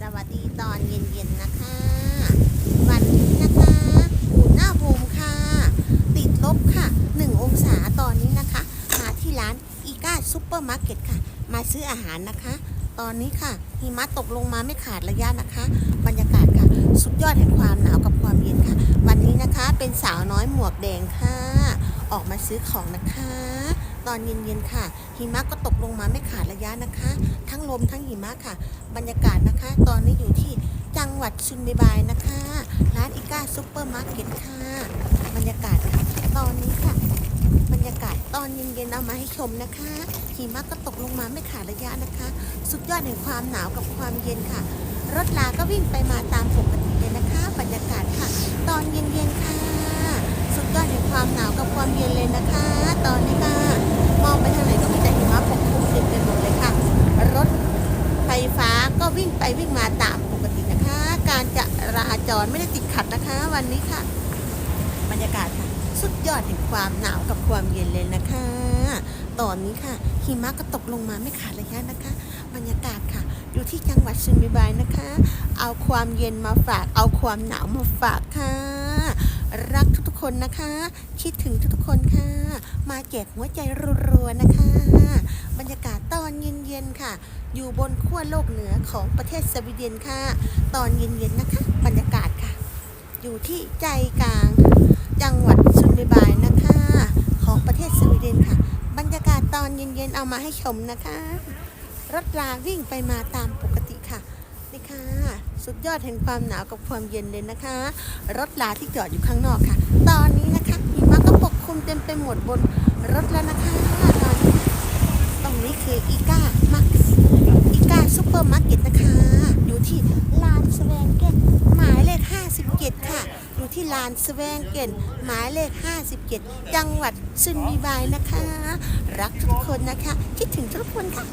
สวัสดีตอนเย็นๆนะคะ วันนี้นะคะอุณหภูมิค่ะ ติดลบค่ะ 1 องศาตอนนี้นะคะ มาที่ร้านอีก้าซูเปอร์มาร์เก็ตค่ะ มาซื้ออาหารนะคะ ตอนนี้ค่ะหิมะตกลงมาไม่ขาดระยะนะคะ บรรยากาศค่ะ สุดยอดแห่งความหนาวกับความเย็นค่ะ วันนี้นะคะเป็นสาวน้อยหมวกแดงค่ะ ออกมาซื้อของนะคะ ตอนเย็นๆค่ะ หิมะก็ตกลงมาไม่ขาดระยะนะคะ ทั้งลมทั้งหิมะค่ะ บรรยากาศนะคะ ตอนนี้อยู่ที่จังหวัดชุนบายนะคะ ร้านอีก้าซูเปอร์มาร์เก็ตค่ะ บรรยากาศค่ะตอนนี้ค่ะ บรรยากาศตอนเย็นๆเอามาให้ชมนะคะหิมะก็ตกลงมาไม่ขาดระยะนะคะ สุดยอดแห่งความหนาวกับความเย็นค่ะ รถลาก็วิ่งไปมาตามปกติเลยนะคะ บรรยากาศค่ะ ตอนเย็นๆค่ะ สุดยอดแห่งความหนาวกับความเย็นเลยนะคะ ตอนนี้ค่ะ มองไปทางไหนก็มีแต่หิมะปกคลุมเต็มไปหมดเลยค่ะ รถไฟฟ้าก็ วิ่งไปวิ่งมาตามปกตินะคะ การจะราจรไม่ได้ติดขัดนะคะ วันนี้ค่ะ บรรยากาศค่ะ สุดยอดแห่งความหนาวกับความเย็นเลยนะคะ ตอนนี้ค่ะหิมะก็ตกลงมาไม่ขาดระยะนะคะ บรรยากาศค่ะ อยู่ที่จังหวัดชุมบายนะคะ เอาความเย็นมาฝาก เอาความหนาวมาฝากค่ะ คนนะคะ คิดถึงทุกๆคนค่ะ มาแจกหัวใจรัวๆนะคะ บรรยากาศตอนเย็นๆค่ะ อยู่บนขั้วโลกเหนือของประเทศสวีเดนค่ะ ตอนเย็นๆนะคะ บรรยากาศค่ะ อยู่ที่ใจกลาง จังหวัดชุนบายนะคะ ของประเทศสวีเดนค่ะ บรรยากาศตอนเย็นๆเอามาให้ชมนะคะ รถราวิ่งไปมาตามปกติค่ะนี่ค่ะ สุดยอดแห่งความหนาวกับความเย็นเลยนะคะ รถลาที่จอดอยู่ข้างนอกค่ะ ตอนนี้นะคะหิมะก็ปกคลุมเต็มไปหมดบนรถแล้วนะคะตอนนี้ตรงนี้คืออีก้ามาร์เก็ตอีก้าซูเปอร์มาร์เก็ตนะคะ อยู่ที่ลานสแวงเกตหมายเลข 57 ค่ะ อยู่ที่ลานสแวงเกตหมายเลข 57 จังหวัดซุนบีบายนะคะ รักทุกคนนะคะ คิดถึงทุกคนค่ะ